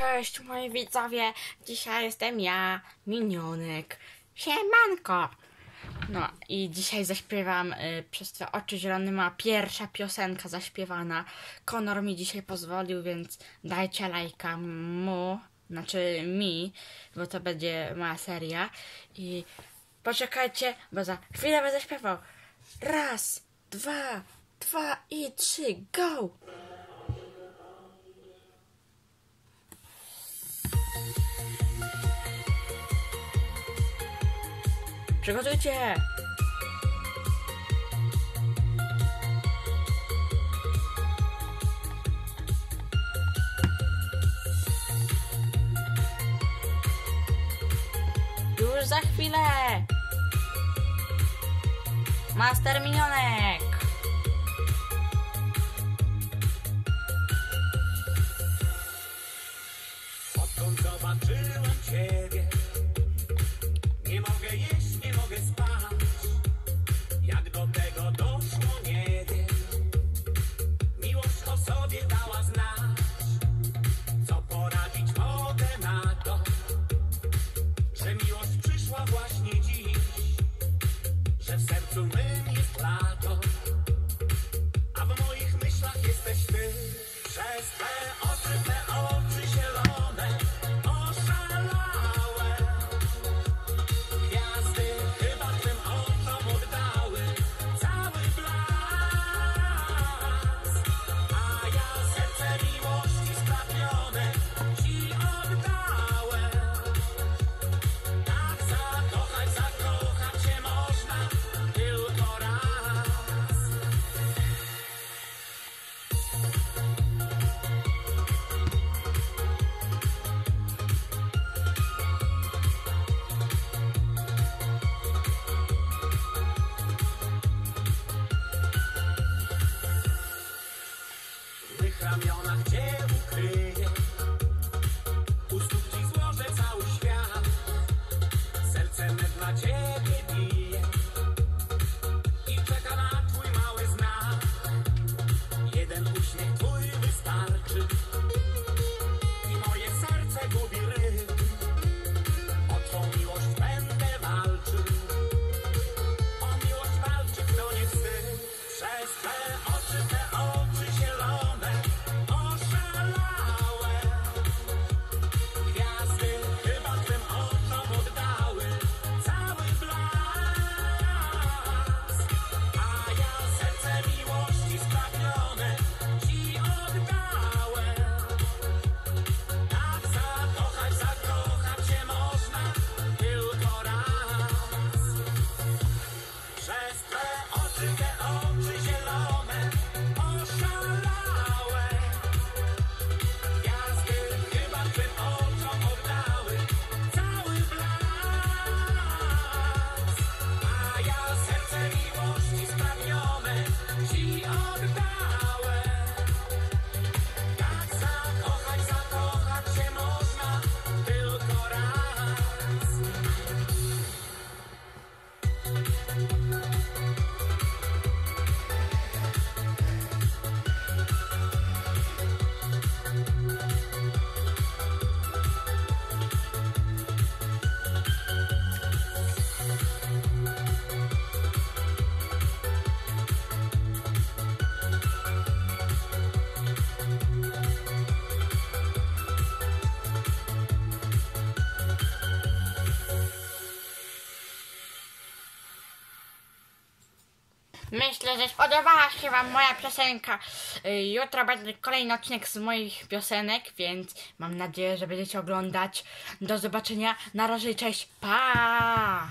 Cześć moi widzowie, dzisiaj jestem ja, Minionek. Siemanko! No i dzisiaj zaśpiewam y, Przez te oczy zielone ma pierwsza piosenka zaśpiewana. Konor mi dzisiaj pozwolił, więc dajcie lajka mu, znaczy mi, bo to będzie moja seria. I poczekajcie, bo za chwilę będę śpiewał. Raz, dwa, dwa i trzy, go! Przygotujcie! Już za chwilę! Master Minionek! Tam ją na gdzie ukryje oczy, te oczy zielone Myślę, że spodobała się Wam moja piosenka. Y, Jutro będzie kolejny odcinek z moich piosenek, więc mam nadzieję, że będziecie oglądać. Do zobaczenia. Na razie, cześć. Pa!